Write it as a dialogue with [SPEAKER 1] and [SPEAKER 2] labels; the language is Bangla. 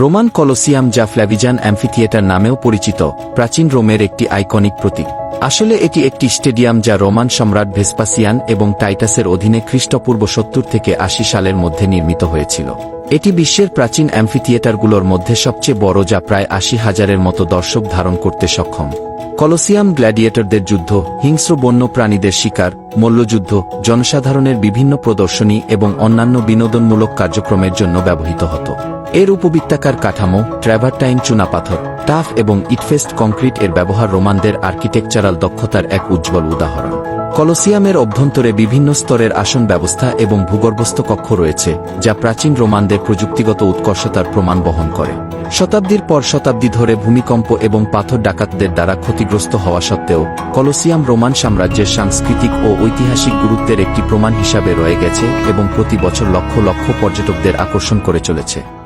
[SPEAKER 1] রোমান কলোসিয়াম যা ফ্ল্যাভিজান অ্যাম্ফিথিয়েটার নামেও পরিচিত, প্রাচীন রোমের একটি আইকনিক প্রতীক। আসলে এটি একটি স্টেডিয়াম যা রোমান সম্রাট ভেসপাসিয়ান এবং টাইটাসের অধীনে খ্রিস্টপূর্ব সত্তর থেকে আশি সালের মধ্যে নির্মিত হয়েছিল। এটি বিশ্বের প্রাচীন অ্যাম্ফিথিয়েটারগুলোর মধ্যে সবচেয়ে বড় যা প্রায় আশি হাজারের মতো দর্শক ধারণ করতে সক্ষম। কলোসিয়াম গ্ল্যাডিয়েটরদের যুদ্ধ, হিংস্র বন্য প্রাণীদের শিকার, মল্লযুদ্ধ, জনসাধারণের বিভিন্ন প্রদর্শনী এবং অন্যান্য বিনোদনমূলক কার্যক্রমের জন্য ব্যবহৃত হতো। এর উপবৃত্তাকার কাঠামো ট্র্যাভারটাইন চুনাপাথর টাফ এবং ইটফেস্ট কংক্রিট এর ব্যবহার রোমানদের আর্কিটেকচারাল দক্ষতার এক উজ্জ্বল উদাহরণ। কলোসিয়ামের অভ্যন্তরে বিভিন্ন স্তরের আসন ব্যবস্থা এবং ভূগর্ভস্থ কক্ষ রয়েছে, যা প্রাচীন রোমানদের প্রযুক্তিগত উৎকর্ষতার প্রমাণ বহন করে। শতাব্দীর পর শতাব্দী ধরে ভূমিকম্প এবং পাথর ডাকাতদের দ্বারা ক্ষতিগ্রস্ত হওয়া সত্ত্বেও, কলোসিয়াম রোমান সাম্রাজ্যের সাংস্কৃতিক ও ঐতিহাসিক গুরুত্বের একটি প্রমাণ হিসাবে রয়ে গেছে এবং প্রতি বছর লক্ষ লক্ষ পর্যটকদের আকর্ষণ করে চলেছে।